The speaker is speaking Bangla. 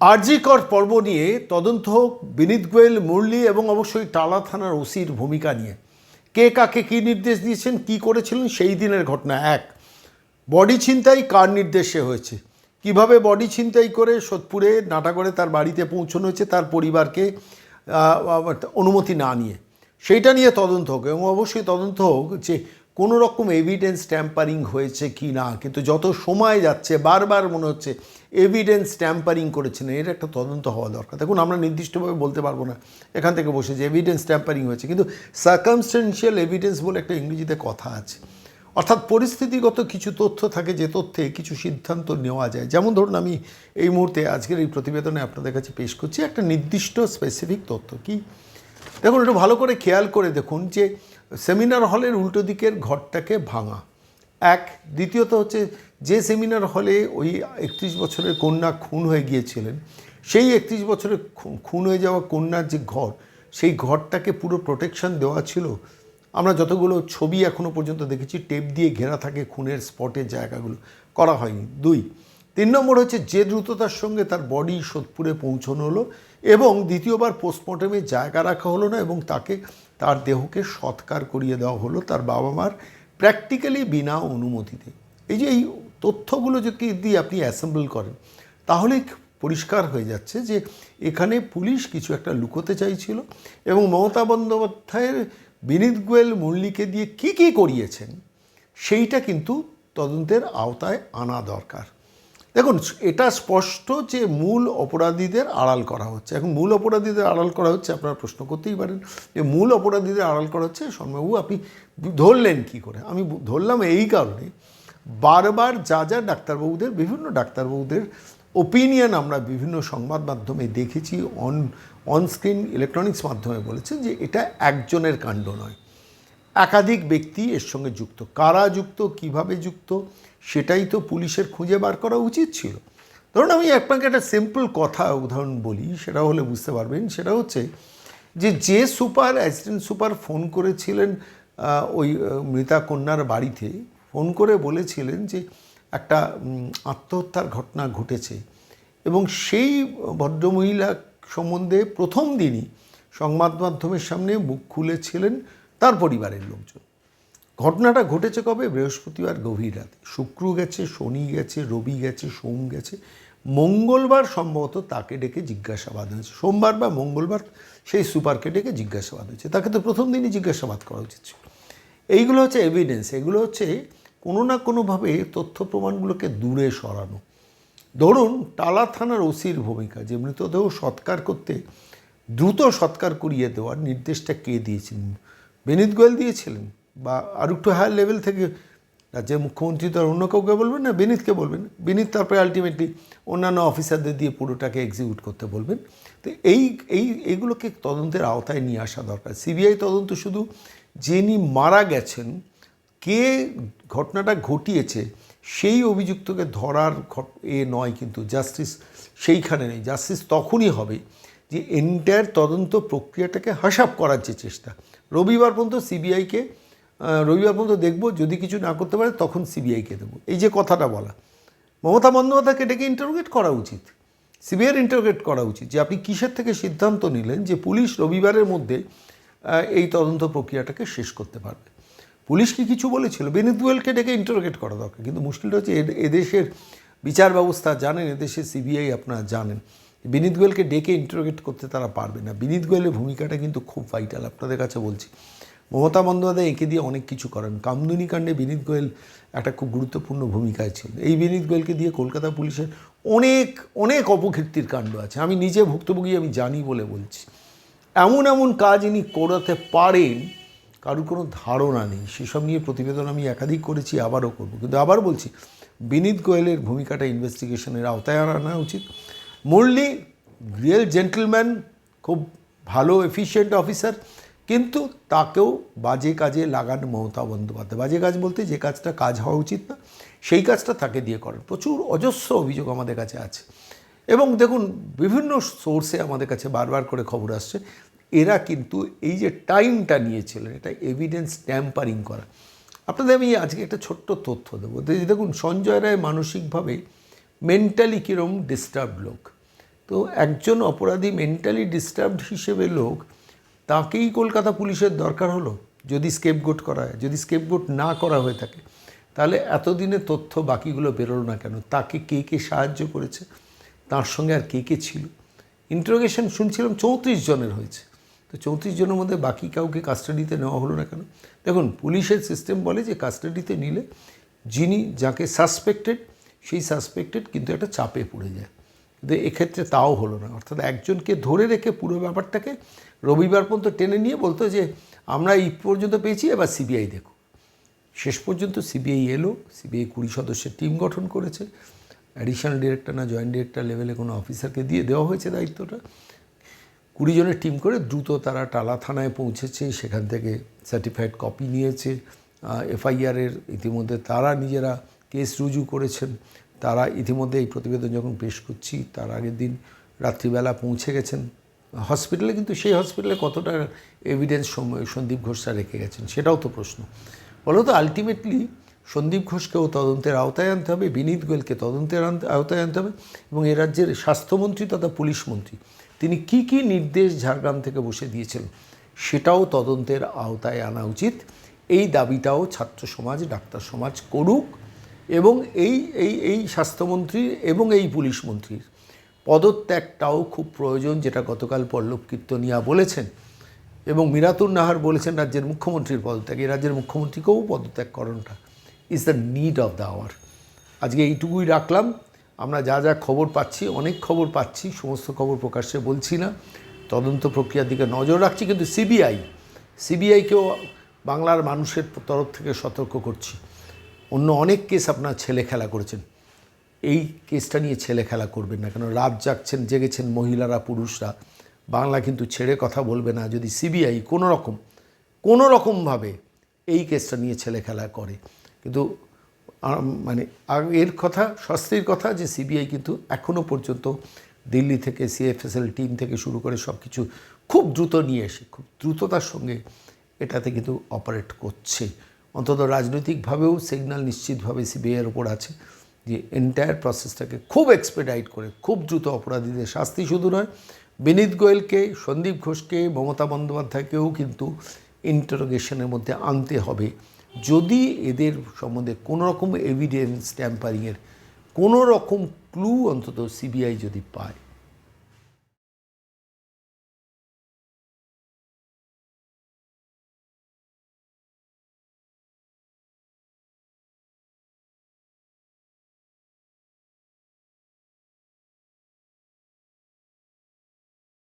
আরজিকর পর্ব নিয়ে তদন্ত হোক, বিনীত গোয়েল, মুরলি এবং অবশ্যই টালা থানার ওসির ভূমিকা নিয়ে। কে কাকে কী নির্দেশ দিয়েছেন, কি করেছিলেন, সেই দিনের ঘটনা এক। বডি ছিনতাই কার নির্দেশে হয়েছে? কীভাবে বডি ছিনতাই করে সোদপুরে, নাটাগড়ে তার বাড়িতে পৌঁছানো হয়েছে, তার পরিবারকে অনুমতি না নিয়ে। সেইটা নিয়ে তদন্ত হোক এবং অবশ্যই তদন্ত হোক যে কোনো রকম এভিডেন্স ট্যাম্পারিং হয়েছে কি না। কিন্তু যত সময় যাচ্ছে, বারবার মনে হচ্ছে এভিডেন্স ট্যাম্পারিং করেছেন এর একটা তদন্ত হওয়া দরকার। দেখুন, আমরা নির্দিষ্টভাবে বলতে পারব না, এখান থেকে বসে যে এভিডেন্স ট্যাম্পারিং হয়েছে, কিন্তু সার্কামস্টেন্সিয়াল এভিডেন্স বলে একটা ইংরেজিতে কথা আছে। অর্থাৎ পরিস্থিতিগত কিছু তথ্য থাকে, যে তথ্যে কিছু সিদ্ধান্ত নেওয়া যায়। যেমন ধরুন, আমি এই মুহূর্তে আজকের এই প্রতিবেদনে আপনাদের কাছে পেশ করছি একটা নির্দিষ্ট স্পেসিফিক তথ্য। কি? দেখুন, একটু ভালো করে খেয়াল করে দেখুন যে সেমিনার হলের উল্টো দিকের ঘরটাকে ভাঙা। এক, দ্বিতীয়ত হচ্ছে যে সেমিনার হলে ওই একত্রিশ বছরের কন্যা খুন হয়ে গিয়েছিলেন, সেই একত্রিশ বছরের খুন হয়ে যাওয়া কন্যার যে ঘর, সেই ঘরটাকে পুরো প্রোটেকশন দেওয়া ছিল। আমরা যতগুলো ছবি এখনও পর্যন্ত দেখেছি টেপ দিয়ে ঘেরা থাকে খুনের স্পটের জায়গাগুলো। করা হয়নি। দুই, তিন নম্বর হচ্ছে যে দ্রুততার সঙ্গে তার বডি সোদপুরে পৌঁছানো হলো এবং দ্বিতীয়বার পোস্টমর্টমে জায়গা রাখা হলো না এবং তাকে তার দেহকে সৎকার করিয়ে দেওয়া হলো তার বাবা মার প্র্যাকটিক্যালি বিনা অনুমতিতে। এই যে এই তথ্যগুলো যদি দিয়ে আপনি অ্যাসেম্বল করেন, তাহলে পরিষ্কার হয়ে যাচ্ছে যে এখানে পুলিশ কিছু একটা লুকোতে চাইছিল এবং মমতা বন্দ্যোপাধ্যায়ের বিনীত গোয়েল মুরলিকে দিয়ে কি কি করিয়েছেন, সেইটা কিন্তু তদন্তের আওতায় আনা দরকার। দেখুন, এটা স্পষ্ট যে মূল অপরাধীদের আড়াল করা হচ্ছে। এখন মূল অপরাধীদের আড়াল করা হচ্ছে, আপনারা প্রশ্ন করতেই পারেন যে মূল অপরাধীদের আড়াল করা হচ্ছে। শর্মাবাবু আপনি ধরলেন কি করে? আমি ধরলাম এই কারণে বারবার যা যা ডাক্তারবাবুদের, বিভিন্ন ডাক্তারবাবুদের ওপিনিয়ন আমরা বিভিন্ন সংবাদ মাধ্যমে দেখেছি অন অনস্ক্রিন ইলেকট্রনিক্স মাধ্যমে বলেছে যে এটা একজনের কাণ্ড নয়। একাধিক ব্যক্তি এর সঙ্গে যুক্ত। কারা যুক্ত, কীভাবে যুক্ত, সেটাই তো পুলিশের খুঁজে বার করা উচিত ছিল। ধরুন আমি আপনাকে একটা সিম্পল কথা, উদাহরণ বলি, সেটা হলে বুঝতে পারবেন, সেটা হচ্ছে যে যে সুপার, অ্যাসিস্ট্যান্ট সুপার ফোন করেছিলেন ওই মৃতা কন্যার বাড়িতে ফোন করে বলেছিলেন যে একটা আত্মহত্যার ঘটনা ঘটেছে এবং সেই ভদ্রমহিলা সম্বন্ধে প্রথম দিনই সংবাদ মাধ্যমের সামনে মুখ খুলেছিলেন তার পরিবারের লোকজন। ঘটনাটা ঘটেছে কবে? বৃহস্পতিবার গভীর রাতে। শুক্র গেছে, শনি গেছে, রবি গেছে, সোম গেছে। মঙ্গলবার সম্ভবত তাকে ডেকে জিজ্ঞাসাবাদ হয়েছে। সোমবার বা মঙ্গলবার সেই সুপারকে ডেকে জিজ্ঞাসাবাদ হয়েছে। তাকে তো প্রথম দিনই জিজ্ঞাসাবাদ করা উচিত ছিল। এইগুলো হচ্ছে এভিডেন্স এগুলো হচ্ছে কোনো না কোনোভাবে তথ্য প্রমাণগুলোকে দূরে সরানো। ধরুন, টালা থানার ওসির ভূমিকা, যে মৃতদেহ সৎকার করতে, দ্রুত সৎকার করিয়ে দেওয়ার নির্দেশটা কে দিয়েছিলেন? বিনীত গোয়েল দিয়েছিলেন? বা আর একটু হায়ার লেভেল থেকে রাজ্যের মুখ্যমন্ত্রী তো আর অন্য কাউকে বলবেন না, বিনীতকে বলবেন। বিনীত তারপরে আলটিমেটলি অন্যান্য অফিসারদের দিয়ে পুরোটাকে এক্সিকিউট করতে বলবেন। তো এই এই এইগুলোকে তদন্তের আওতায় নিয়ে আসা দরকার। সিবিআই তদন্ত শুধু যিনি মারা গেছেন কে ঘটনাটা ঘটিয়েছে, সেই অভিযুক্তকে ধরার এ নয় কিন্তু জাস্টিস সেইখানে নেই। জাস্টিস তখনই হবে যে এন্টায়ার তদন্ত প্রক্রিয়াটাকে হাসাপ করার যে চেষ্টা। রবিবার পর্যন্ত সিবিআইকে রবিবার পর্যন্ত দেখব, যদি কিছু না করতে পারে তখন সিবিআইকে দেবো। এই যে কথাটা বলা। মমতা বন্দ্যোপাধ্যায়কে ডেকে ইন্টারোগেট করা উচিত। সিবিআইয়ের ইন্টারোগেট করা উচিত যে আপনি কিসের থেকে সিদ্ধান্ত নিলেন যে পুলিশ রবিবারের মধ্যে এই তদন্ত প্রক্রিয়াটাকে শেষ করতে পারবে। পুলিশ কি কিছু বলেছিল। বেনিত গোয়েলকে ডেকে ইন্টারোগেট করা দরকার। কিন্তু মুশকিলটা হচ্ছে এদেশের বিচার ব্যবস্থা জানেন, এদেশের সিবিআই আপনারা জানেন। বিনীত গোয়েলকে ডেকে ইন্টারোগেট করতে তারা পারবে না। বিনীত গোয়েলের ভূমিকাটা কিন্তু খুব ভাইটাল আপনাদের কাছে বলছি। মমতা বন্দ্যোপাধ্যায় এঁকে দিয়ে অনেক কিছু করেন। কামদুনি কাণ্ডে বিনীত গোয়েল একটা খুব গুরুত্বপূর্ণ ভূমিকায় ছিল এই বিনীত গোয়েলকে দিয়ে কলকাতা পুলিশের অনেক অনেক অপকীর্তির কাণ্ড আছে। আমি নিজে ভুক্তভোগী, আমি জানি বলে বলছি। এমন এমন কাজ ইনি করাতে পারেন কারোর কোনো ধারণা নেই। সেসব নিয়ে প্রতিবেদন আমি একাধিক করেছি, আবারও করব। কিন্তু আবার বলছি, বিনীত গোয়েলের ভূমিকাটা ইনভেস্টিগেশনের আওতায় আনা উচিত। মুরলি রিয়েল জেন্টলম্যান খুব ভালো এফিশিয়েন্ট অফিসার কিন্তু তাকেও বাজে কাজে লাগান মমতা বন্দ্যোপাধ্যায়। বাজে কাজ বলতে যে কাজটা কাজ হওয়া উচিত না, সেই কাজটা তাকে দিয়ে করেন। প্রচুর অজস্র অভিযোগ আমাদের কাছে আছে। এবং দেখুন, বিভিন্ন সোর্সে আমাদের কাছে বারবার করে খবর আসছে এরা কিন্তু এই যে টাইমটা নিয়েছিলেন, এটা এভিডেন্স ট্যাম্পারিং করা। আপনাদের আমি আজকে একটা ছোট্ট তথ্য দেবো। দেখুন, সঞ্জয় রায় মানসিকভাবে মেন্টালি কীরকম ডিস্টার্ব লোক। তো একজন অপরাধী মেন্টালি ডিস্টার্বড হিসেবে লোক, তাকেই কলকাতা পুলিশের দরকার হলো, যদি স্কেপগোট করা হয়। যদি স্কেপগোট না করা হয়ে থাকে, তাহলে এতদিনে তথ্য বাকিগুলো বেরোলো না কেন? তাকে কে কে সাহায্য করেছে? তার সঙ্গে আর কে কে ছিল? ইন্টারোগেশন শুনছিলাম চৌত্রিশ জনের হয়েছে। তো চৌত্রিশ জনের মধ্যে বাকি কাউকে কাস্টাডিতে নেওয়া হলো না কেন? দেখুন, পুলিশের সিস্টেম বলে যে কাস্টাডিতে নিলে যিনি যাকে সাসপেক্টেড সেই সাসপেক্টেড কিন্তু একটা চাপে পড়ে যায়। কিন্তু এক্ষেত্রে তাও হলো না। অর্থাৎ একজনকে ধরে রেখে পুরো ব্যাপারটাকে রবিবার পর্যন্ত টেনে নিয়ে বলতো যে, আমরা এই পর্যন্ত পেয়েছি, এবার সিবিআই দেখো। শেষ পর্যন্ত সিবিআই এলো সিবিআই কুড়ি সদস্যের টিম গঠন করেছে। অ্যাডিশনাল ডিরেক্টর না জয়েন্ট ডিরেক্টর লেভেলে কোনো অফিসারকে দিয়ে দেওয়া হয়েছে দায়িত্বটা। কুড়ি জনের টিম করে দ্রুত তারা টালা থানায় পৌঁছেছে, সেখান থেকে সার্টিফাইড কপি নিয়েছে। এফআইআরের ইতিমধ্যে তারা নিজেরা কেস রুজু করেছেন। তারা ইতিমধ্যে এই প্রতিবেদন যখন পেশ করছি, তার আগের দিন রাত্রিবেলা পৌঁছে গেছেন। হসপিটালে কিন্তু সেই হসপিটালে কতটা এভিডেন্স সন্দীপ ঘোষরা রেখে গেছেন, সেটাও তো প্রশ্ন। বলো তো আলটিমেটলি সন্দীপ ঘোষকেও তদন্তের আওতায় আনতে হবে, বিনীত গোয়েলকে তদন্তের আওতায় আনতে হবে, এবং এ রাজ্যের স্বাস্থ্যমন্ত্রী তথা পুলিশ মন্ত্রী। তিনি কি কি নির্দেশ ঝাড়গ্রাম থেকে বসে দিয়েছেন সেটাও তদন্তের আওতায় আনা উচিত। এই দাবিটাও ছাত্র সমাজ, ডাক্তার সমাজ করুক এবং এই এই এই স্বাস্থ্যমন্ত্রীর এবং এই পুলিশ মন্ত্রীর পদত্যাগটাও খুব প্রয়োজন যেটা গতকাল পল্লব কীর্তনিয়া বলেছেন এবং মিরাতুর নাহার বলেছেন রাজ্যের মুখ্যমন্ত্রীর পদত্যাগ। এই রাজ্যের মুখ্যমন্ত্রীকেও পদত্যাগ করণটা is the need of the hour আজকে এইটুকুই রাখলাম। আমরা যা যা খবর পাচ্ছি, অনেক খবর পাচ্ছি, সমস্ত খবর প্রকাশ্যে বলছি না। তদন্ত প্রক্রিয়ার দিকে নজর রাখছি, কিন্তু সিবিআই, সিবিআইকেও বাংলার মানুষের তরফ থেকে সতর্ক করছি। অন্য অনেক কেস আপনার ছেলে খেলা করেছেন। এই কেসটা নিয়ে ছেলে খেলা করবেন না কেন? রাত জাগছেন, জেগেছেন মহিলারা, পুরুষরা। বাংলা কিন্তু ছেড়ে কথা বলবে না। যদি সিবিআই কোনো রকম, কোনো রকমভাবে এই কেসটা নিয়ে ছেলে খেলা করে, কিন্তু মানে এর কথা, শাস্তির কথা যে সিবিআই কিন্তু এখনও পর্যন্ত দিল্লি থেকে, সিএফএসএল টিম থেকে শুরু করে সব কিছু খুব দ্রুত নিয়ে এসে, খুব দ্রুততার সঙ্গে এটাতে কিন্তু অপারেট করছে। অন্তত রাজনৈতিকভাবেও সিগন্যাল নিশ্চিতভাবে সিবিআইয়ের ওপর আছে যে এন্টায়ার প্রসেসটাকে খুব এক্সপেডাইট করে, খুব দ্রুত অপরাধীদের শাস্তি শুধু নয়, বিনীত গোয়েলকে, সন্দীপ ঘোষকে, মমতা বন্দ্যোপাধ্যায়কেও কিন্তু ইন্টারোগেশনের মধ্যে আনতে হবে। যদি এদের সম্বন্ধে কোনো রকম এভিডেন্স ট্যাম্পারিংয়ের কোনো রকম ক্লু অন্তত সিবিআই যদি পায়